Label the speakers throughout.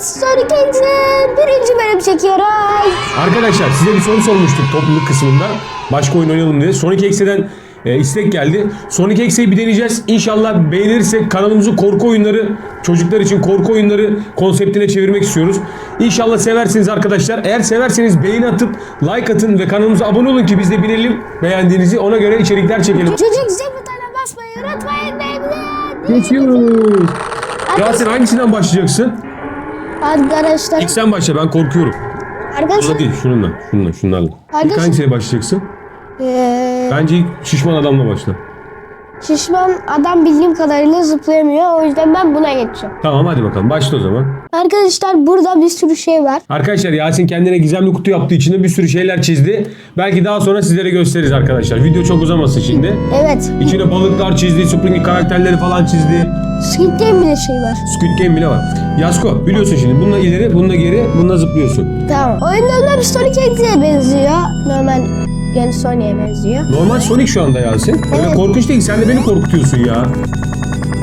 Speaker 1: Sonic X'in birinci bölüm çekiyoruz.
Speaker 2: Arkadaşlar size bir soru sormuştuk topluluk kısmında. Başka oyun oynayalım diye. Sonic X'den e, istek geldi. Sonic X'i bir deneyeceğiz. İnşallah beğenirsek kanalımızı korku oyunları, çocuklar için korku oyunları konseptine çevirmek istiyoruz. İnşallah seversiniz arkadaşlar. Eğer severseniz beğeni atıp like atın ve kanalımıza abone olun ki biz de bilelim beğendiğinizi. Ona göre içerikler çekelim.
Speaker 1: Çocuk zil butonuna basmayı unutmayın.
Speaker 2: Geçiyoruz. Yasin hangisinden başlayacaksın?
Speaker 1: Arkadaşlar.
Speaker 2: İlk sen başla ben korkuyorum.
Speaker 1: Arkadaşlar.
Speaker 2: Şununla değil şununla. Şununla şunlarla. İlk
Speaker 1: Arkadaşlar-
Speaker 2: hangisiyle başlayacaksın?
Speaker 1: Eee,
Speaker 2: Bence ilk şişman adamla başla.
Speaker 1: Şişman adam bildiğim kadarıyla zıplayamıyor. O yüzden ben buna geçeceğim.
Speaker 2: Tamam hadi bakalım başla o zaman.
Speaker 1: Arkadaşlar burada bir sürü şey var.
Speaker 2: Arkadaşlar Yasin kendine gizemli kutu yaptığı için de bir sürü şeyler çizdi. Belki daha sonra sizlere gösteririz arkadaşlar. Video çok uzamasın şimdi.
Speaker 1: Evet.
Speaker 2: İçine balıklar çizdi, Spring karakterleri falan çizdi.
Speaker 1: Squid Game bile şey var.
Speaker 2: Squid Game bile var. Yasko biliyorsun şimdi bununla ileri, bununla geri, bununla zıplıyorsun.
Speaker 1: Tamam. Oyunda bir Sonic X'e benziyor. Normal yani Sonic'e benziyor.
Speaker 2: Normal Sonic şu anda Yasin. Öyle
Speaker 1: Evet.
Speaker 2: korkunç değil. Sen de beni korkutuyorsun ya.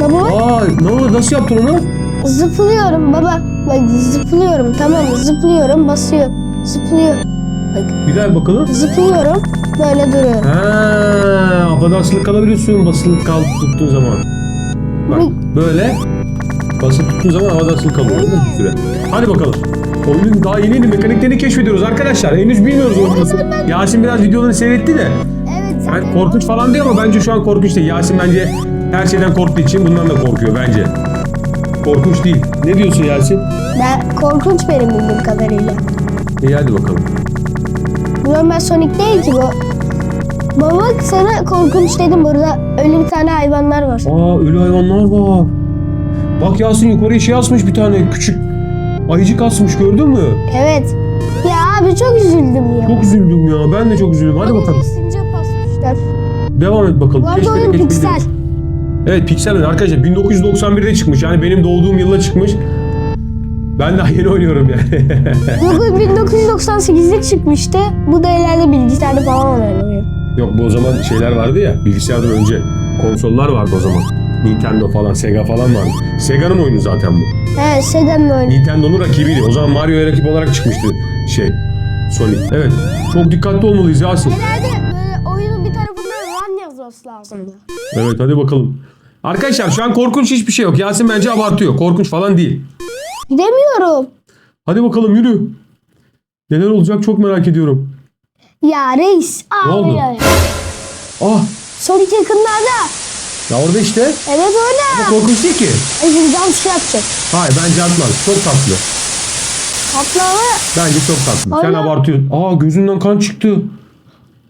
Speaker 1: Baba
Speaker 2: Aa, ne oldu? Nasıl yaptın onu?
Speaker 1: zıplıyorum baba. Bak zıplıyorum tamam mı? Zıplıyorum basıyor. Zıplıyor. Bak
Speaker 2: Bir daha bakalım.
Speaker 1: zıplıyorum. Böyle duruyorum.
Speaker 2: Ha, havada asılı kalabiliyorsun basılı kal tuttuğun zaman. Bak böyle basılı tuttuğun zaman havada asılı kalıyor değil mi bir süre? Hadi bakalım. Oyunun daha yeni yeni mekaniklerini keşfediyoruz arkadaşlar. Henüz bilmiyoruz oyunu nasıl. Yasin biraz videolarını seyretti de.
Speaker 1: Evet zaten.
Speaker 2: korkunç falan diyor ama bence şu an korkunç değil. Yasin bence her şeyden korktuğu için bundan da korkuyor bence. Korkunç değil. Ne diyorsun Yasin?
Speaker 1: Ben korkunç benim bildiğim kadarıyla.
Speaker 2: İyi hadi bakalım.
Speaker 1: Bu normal Sonic değil ki bu. Baba bak sana korkunç dedim burada öyle bir tane hayvanlar var.
Speaker 2: Aa ölü hayvanlar var. Bak Yasin yukarıya şey asmış bir tane küçük ayıcık asmış gördün mü?
Speaker 1: Evet. Ya abi çok üzüldüm ya.
Speaker 2: Çok üzüldüm ya. Ben de çok üzüldüm. Hadi bakalım.
Speaker 1: Sincap asmışlar.
Speaker 2: Devam et bakalım.
Speaker 1: Bu arada oyun
Speaker 2: keşfede.
Speaker 1: piksel.
Speaker 2: Evet piksel oyun arkadaşlar 1991'de çıkmış. Yani benim doğduğum yılda çıkmış. Ben daha yeni oynuyorum yani.
Speaker 1: Bu 1998'de çıkmıştı. Bu da herhalde bilgisayarda falan oynanıyor.
Speaker 2: Yok bu o zaman şeyler vardı ya bilgisayardan önce konsollar vardı o zaman. Nintendo falan, Sega falan vardı. Sega'nın oyunu zaten bu.
Speaker 1: He Segan'la oynuyor.
Speaker 2: Nintendo'nun rakibiydi. O zaman Mario'ya rakip olarak çıkmıştı şey Sonic. Evet. Çok dikkatli olmalıyız Yasin.
Speaker 1: Herhalde böyle oyunun bir tarafında run yazması lazımdı.
Speaker 2: Evet hadi bakalım. Arkadaşlar şu an korkunç hiçbir şey yok. Yasin bence abartıyor. Korkunç falan değil.
Speaker 1: Gidemiyorum.
Speaker 2: Hadi bakalım yürü. Neler olacak çok merak ediyorum.
Speaker 1: Ya reis. Ağlıyor.
Speaker 2: Ah
Speaker 1: Sonic yakınlarda.
Speaker 2: Ya orada işte.
Speaker 1: Evet orada.
Speaker 2: Korkunç değil ki.
Speaker 1: Şimdi cam şey yapacak.
Speaker 2: Hayır bence atmaz. Çok tatlı.
Speaker 1: Patlağı.
Speaker 2: Bence çok tatlı. Sen
Speaker 1: Aynen.
Speaker 2: abartıyorsun. Aa gözünden kan çıktı.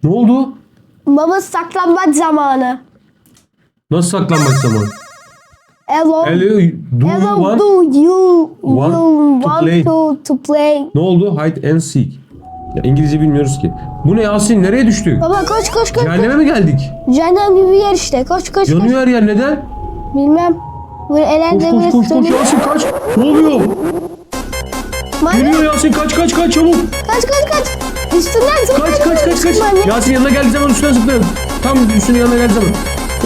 Speaker 2: Ne oldu?
Speaker 1: Baba saklanmaç zamanı.
Speaker 2: Nasıl saklanmak zaman?
Speaker 1: Hello.
Speaker 2: Hello, do you
Speaker 1: Hello,
Speaker 2: want?
Speaker 1: do you,
Speaker 2: want
Speaker 1: you
Speaker 2: to
Speaker 1: want
Speaker 2: play?
Speaker 1: to, to play?
Speaker 2: Ne oldu? Hide and seek. Ya İngilizce bilmiyoruz ki. Bu ne Yasin? Nereye düştük?
Speaker 1: Baba koş koş koş.
Speaker 2: Cehenneme mi geldik?
Speaker 1: Cehennem gibi bir yer işte. Koş koş koş.
Speaker 2: Yanıyor her yer. Neden?
Speaker 1: Bilmem. Böyle
Speaker 2: Koş
Speaker 1: elende
Speaker 2: koş
Speaker 1: bir
Speaker 2: koş koş Yasin kaç. Ne oluyor?
Speaker 1: Manyak.
Speaker 2: Geliyor Yasin kaç kaç kaç çabuk.
Speaker 1: Kaç kaç kaç. Üstünden.
Speaker 2: Kaç kaç kaç kaç. Yasin yanına geldiği zaman üstüne zıplayalım. Tam üstüne yanına geldiği zaman.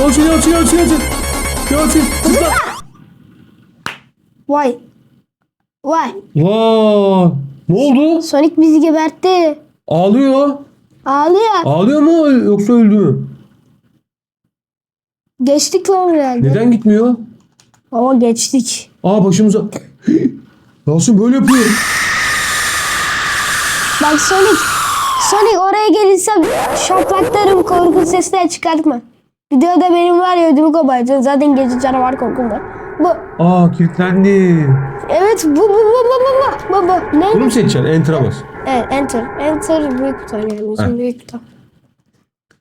Speaker 2: Yasin Yasin Yasin Yasin. Yasin zıpla.
Speaker 1: Vay. Vay.
Speaker 2: Vaa. Ne oldu?
Speaker 1: Sonic bizi gebertti.
Speaker 2: Ağlıyor.
Speaker 1: Ağlıyor.
Speaker 2: Ağlıyor mu yoksa öldü mü?
Speaker 1: Geçtik lan herhalde.
Speaker 2: Neden gitmiyor?
Speaker 1: Baba geçtik.
Speaker 2: Aa başımıza. Yasin böyle yapıyor.
Speaker 1: Bak Sonic. Sonic oraya gelirsem şaplaklarım korkunç sesler çıkartma. Videoda benim var ya ödümü kopartıyor. Zaten gece canavar korkum var. Bu.
Speaker 2: Aa kilitlendi.
Speaker 1: Evet bu bu bu bu bu bu. Bu. Ne?
Speaker 2: Bunu mu seçeceksin? Enter'a bas.
Speaker 1: Evet enter. Enter büyük kutu yani. Bizim büyük kutu.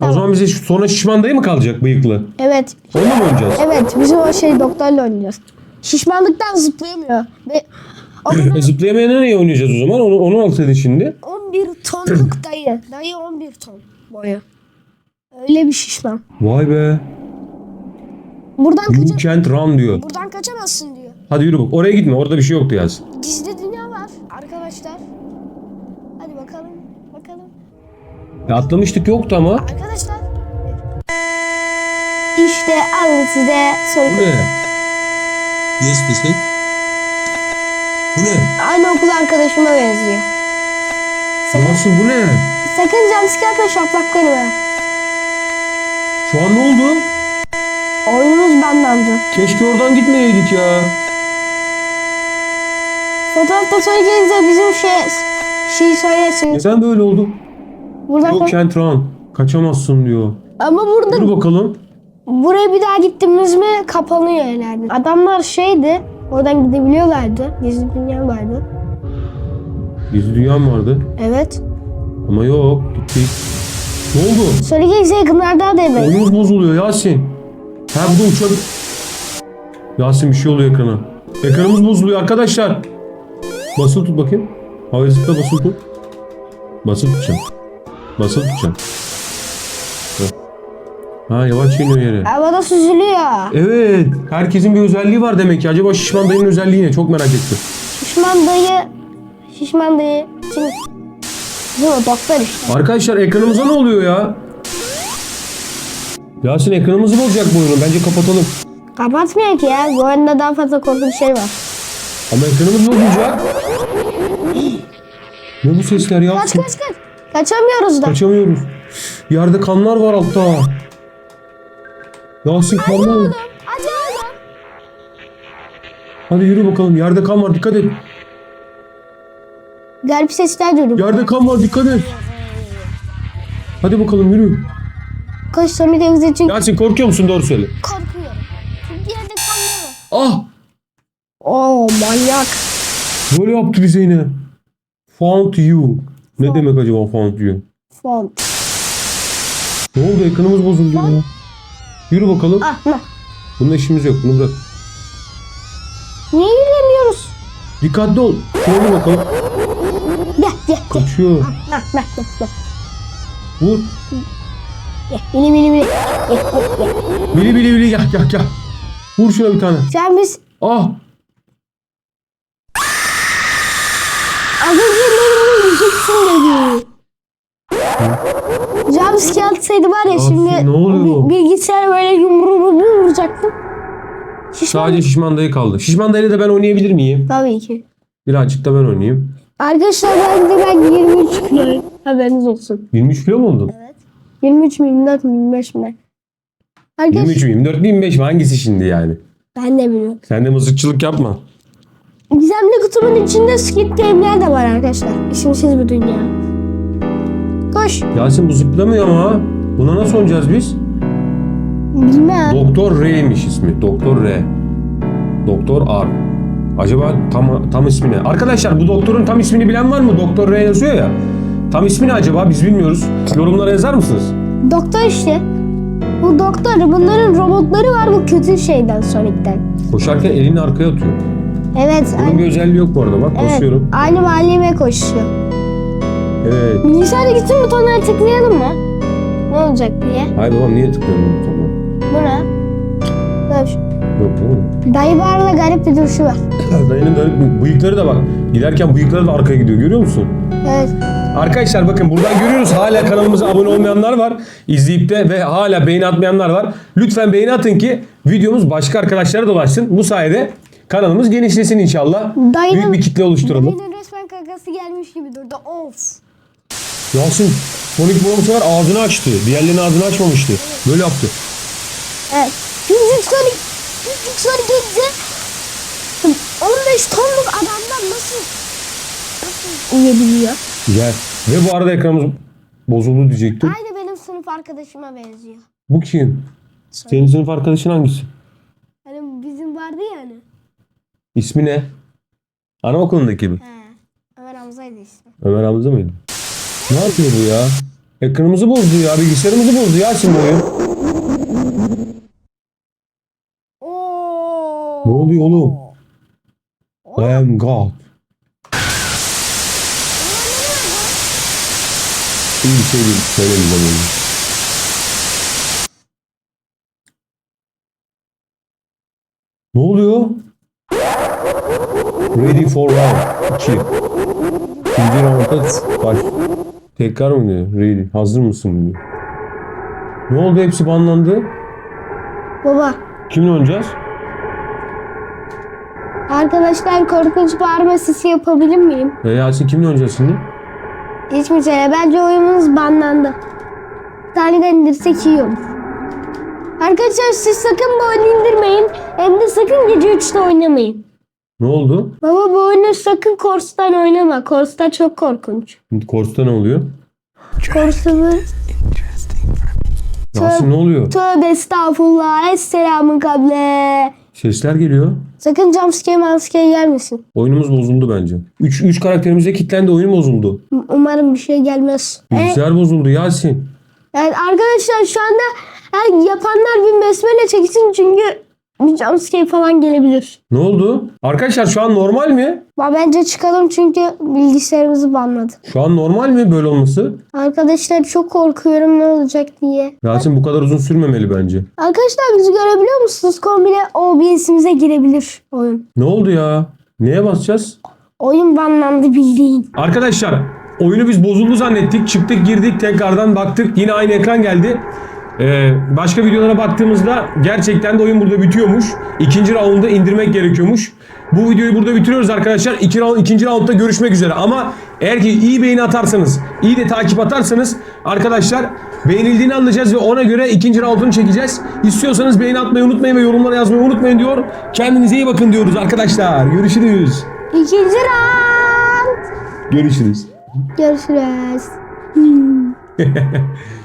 Speaker 2: O zaman bize şu- sonra şişman dayı mı kalacak bıyıklı?
Speaker 1: Evet.
Speaker 2: Onunla mı oynayacağız?
Speaker 1: Evet bizim o şey doktorla oynayacağız. Şişmanlıktan zıplayamıyor. Ve
Speaker 2: E, Zıplayamayana niye oynayacağız o zaman? Onu, onu alsaydın şimdi.
Speaker 1: 11 tonluk dayı. Dayı 11 ton boyu. Öyle bir şişman.
Speaker 2: Vay be.
Speaker 1: Buradan
Speaker 2: You
Speaker 1: kaça
Speaker 2: can't run diyor.
Speaker 1: buradan kaçamazsın diyor.
Speaker 2: Hadi yürü bak. Oraya gitme. Orada bir şey yoktu yaz.
Speaker 1: Gizli dünya var arkadaşlar. Hadi bakalım. Bakalım.
Speaker 2: Ya atlamıştık yoktu ama.
Speaker 1: Arkadaşlar. İşte alın size
Speaker 2: Bu
Speaker 1: soru.
Speaker 2: ne?
Speaker 3: Yes desek.
Speaker 2: Bu ne?
Speaker 1: Aynı okul arkadaşıma benziyor.
Speaker 2: Yasin bu ne?
Speaker 1: Sakın jumpscare atma şaplak kelime.
Speaker 2: Şu an ne oldu?
Speaker 1: Oyunumuz banlandı.
Speaker 2: Keşke oradan gitmeyeydik ya.
Speaker 1: Fotoğrafta sonra gelince bizim şey şey söylesin.
Speaker 2: Neden böyle oldu?
Speaker 1: Burada
Speaker 2: Yok Kentran. Kaçamazsın diyor.
Speaker 1: ama burada
Speaker 2: Dur bakalım.
Speaker 1: buraya bir daha gittiğimiz mi kapanıyor ileride. Adamlar şeydi. Oradan gidebiliyorlardı. Gizli dünya vardı.
Speaker 2: Gizli dünya mı vardı?
Speaker 1: Evet.
Speaker 2: Ama yok. Gittik. Ne oldu?
Speaker 1: Gelince yakınlarda da evet.
Speaker 2: Oyunumuz bozuluyor Yasin. Ha bu da uçak. Yasin bir şey oluyor ekrana. Ekranımız bozuluyor arkadaşlar. Basılı tut bakayım. Havaya zıpla basılı tut. Basılı tutacaksın. Basılı tutacaksın. Ha yavaş iniyor yere.
Speaker 1: Havada süzülüyor.
Speaker 2: Evet. Herkesin bir özelliği var demek ki. Acaba şişman dayının özelliği ne? Çok merak ettim.
Speaker 1: Şişman dayı. Şişman dayı. Kim? Bizim o doktor işte.
Speaker 2: Arkadaşlar ekranımıza ne oluyor ya? Yasin ekranımızı bozacak bu oyunu. Bence kapatalım.
Speaker 1: Kapatmıyor ki ya. Bu oyunda daha fazla korkunç şey var.
Speaker 2: Ama ekranımız bozulacak. Ne bu sesler ya?
Speaker 1: Kaç kaç kaç. Kaçamıyoruz da.
Speaker 2: Kaçamıyoruz. Yerde kanlar var altta. Yasin kanlar var.
Speaker 1: Hadi oğlum.
Speaker 2: Hadi yürü bakalım. Yerde kan var. Dikkat et.
Speaker 1: Garip sesler duydum.
Speaker 2: Yerde kan var. Dikkat et. Hadi bakalım yürü.
Speaker 1: Koş Sony Deniz için
Speaker 2: Yasin korkuyor musun? Doğru söyle.
Speaker 1: korkuyorum. Çünkü yerde kanlı var.
Speaker 2: Ah!
Speaker 1: Oo manyak.
Speaker 2: Böyle yaptı bize yine. Found you. Ne demek acaba found you?
Speaker 1: Font.
Speaker 2: Ne oldu? Ekranımız bozuldu ya. Yürü bakalım.
Speaker 1: Ah ne?
Speaker 2: Bununla işimiz yok. Bunu bırak.
Speaker 1: Niye yürüyemiyoruz?
Speaker 2: Dikkatli ol. Şöyle bakalım.
Speaker 1: Gel gel.
Speaker 2: Kaçıyor.
Speaker 1: Nah nah nah nah.
Speaker 2: Vur.
Speaker 1: Mini mini mini.
Speaker 2: Bili bili bili gel gel gel. Vur şuna bir tane.
Speaker 1: Sen biz
Speaker 2: Ah.
Speaker 1: az önce yiyeceksin dedi. Jumpscare atsaydı var ya
Speaker 2: Ya
Speaker 1: şimdi
Speaker 2: ne oluyor?
Speaker 1: bi- bilgisayar böyle yumruğumu vuracaktım. Şişman.
Speaker 2: Sadece şişman dayı kaldı. Şişman dayıyla da ben oynayabilir miyim?
Speaker 1: Tabii ki.
Speaker 2: Birazcık da ben oynayayım.
Speaker 1: Arkadaşlar ben de ben 23 kiloyum. Haberiniz olsun.
Speaker 2: 23 kilo mu oldun?
Speaker 1: 23 mi 24 mi 25 mi? Arkadaşlar
Speaker 2: 23 mi 24 mi 25 mi? Hangisi şimdi yani?
Speaker 1: ben de biliyorum.
Speaker 2: Sen de mızıkçılık yapma.
Speaker 1: Gizemli kutumun içinde Squid Game'ler de var arkadaşlar. İsimsiz bir dünya. Koş.
Speaker 2: Yasin bu zıplamıyor ama. Buna nasıl oynayacağız biz?
Speaker 1: Bilmem.
Speaker 2: Doktor R'ymiş ismi. Doktor R. Doktor R. Acaba tam tam ismi ne? Arkadaşlar bu doktorun tam ismini bilen var mı? Doktor R yazıyor ya. Tam ismi ne acaba? Biz bilmiyoruz. Yorumlara yazar mısınız?
Speaker 1: Doktor işte. Bu doktor. Bunların robotları var bu kötü şeyden Sonic'ten.
Speaker 2: Koşarken elini arkaya atıyor.
Speaker 1: Evet.
Speaker 2: Bunun bir özelliği yok bu arada. Bak
Speaker 1: evet,
Speaker 2: basıyorum.
Speaker 1: aynı mahalleme koşuyor.
Speaker 2: Evet.
Speaker 1: Bilgisayarda gitsin butonlara tıklayalım mı? Ne olacak diye.
Speaker 2: Hayır babam niye bu?
Speaker 1: Bu ne? Böyle bir şey.
Speaker 2: Yok oğlum.
Speaker 1: Dayı bağırla garip bir duruşu var.
Speaker 2: Dayının da bıyıkları da bak. Giderken bıyıkları da arkaya gidiyor. Görüyor musun?
Speaker 1: Evet.
Speaker 2: Arkadaşlar bakın buradan görüyoruz hala kanalımıza abone olmayanlar var. İzleyip de ve hala beğeni atmayanlar var. Lütfen beğeni atın ki videomuz başka arkadaşlara dolaşsın. Bu sayede kanalımız genişlesin inşallah.
Speaker 1: Dayının-
Speaker 2: Büyük bir kitle oluşturalım.
Speaker 1: Dayının resmen kakası gelmiş gibi durdu. Of.
Speaker 2: Yasin Sonic bu sefer ağzını açtı. Diğerlerinin ağzını açmamıştı. Böyle yaptı.
Speaker 1: Evet. Küçük Sonic. Küçük Sonic gitse 15 tonluk adamlar nasıl nasıl uyuyabiliyor?
Speaker 2: Güzel. Ve bu arada ekranımız bozuldu diyecektim.
Speaker 1: Aynı benim sınıf arkadaşıma benziyor.
Speaker 2: Bu kim? Senin sınıf arkadaşın hangisi?
Speaker 1: Hani bizim vardı ya hani.
Speaker 2: İsmi ne? Anaokulundaki mi?
Speaker 1: He. Ömer Hamza'ydı işte.
Speaker 2: Ömer Hamza mıydı? Ne yapıyor bu ya? Ekranımızı bozdu ya. Bilgisayarımızı bozdu ya şimdi oyun.
Speaker 1: Oo.
Speaker 2: Ne oluyor oğlum? I am God. İyi bir şey değil. Söylemeyeceğim onu. Ne oluyor? Ready for round 2. İkinci roundda baş. Tekrar mı diyor? Ready. Hazır mısın diyor. Ne oldu? Hepsi banlandı.
Speaker 1: Baba.
Speaker 2: Kimle oynayacağız?
Speaker 1: Arkadaşlar korkunç bağırma sesi yapabilir miyim?
Speaker 2: E Yasin kimle oynayacağız şimdi?
Speaker 1: Hiç mesele. Bence oyunumuz banlandı. Bir tane de indirsek iyi olur. Arkadaşlar siz sakın bu oyunu indirmeyin. Hem de sakın gece 3'te oynamayın.
Speaker 2: Ne oldu?
Speaker 1: Baba bu oyunu sakın Kors'tan oynama. Kors'ta çok korkunç.
Speaker 2: Korsta ne oluyor?
Speaker 1: Kors'u
Speaker 2: Yasin ne oluyor?
Speaker 1: Tövbe estağfurullah. Esselamun kable.
Speaker 2: Sesler geliyor.
Speaker 1: Sakın jumpscare mamscare gelmesin.
Speaker 2: Oyunumuz bozuldu bence. 3 3 karakterimize kilitlendi oyun bozuldu.
Speaker 1: Umarım bir şey gelmez. E,
Speaker 2: Bilgisayar bozuldu Yasin.
Speaker 1: yani arkadaşlar şu anda yani yapanlar bir besmele çeksin çünkü bir jumpscare falan gelebilir.
Speaker 2: Ne oldu? Arkadaşlar şu an normal mi?
Speaker 1: Ama bence çıkalım çünkü bilgisayarımızı banladı.
Speaker 2: Şu an normal mi böyle olması?
Speaker 1: Arkadaşlar çok korkuyorum ne olacak diye.
Speaker 2: Yasin bu kadar uzun sürmemeli bence.
Speaker 1: Arkadaşlar bizi görebiliyor musunuz? Kombine OBS'imize girebilir oyun.
Speaker 2: Ne oldu ya? Neye basacağız?
Speaker 1: Oyun banlandı bildiğin.
Speaker 2: Arkadaşlar oyunu biz bozuldu zannettik. Çıktık girdik tekrardan baktık. Yine aynı ekran geldi. Ee, başka videolara baktığımızda gerçekten de oyun burada bitiyormuş. İkinci round'da indirmek gerekiyormuş. Bu videoyu burada bitiriyoruz arkadaşlar. İki round, ikinci roundda görüşmek üzere. Ama eğer ki iyi beğeni atarsanız, iyi de takip atarsanız arkadaşlar beğenildiğini anlayacağız ve ona göre ikinci roundunu çekeceğiz. İstiyorsanız beğeni atmayı unutmayın ve yorumlara yazmayı unutmayın diyor. Kendinize iyi bakın diyoruz arkadaşlar. Görüşürüz.
Speaker 1: İkinci round.
Speaker 2: Görüşürüz.
Speaker 1: Görüşürüz.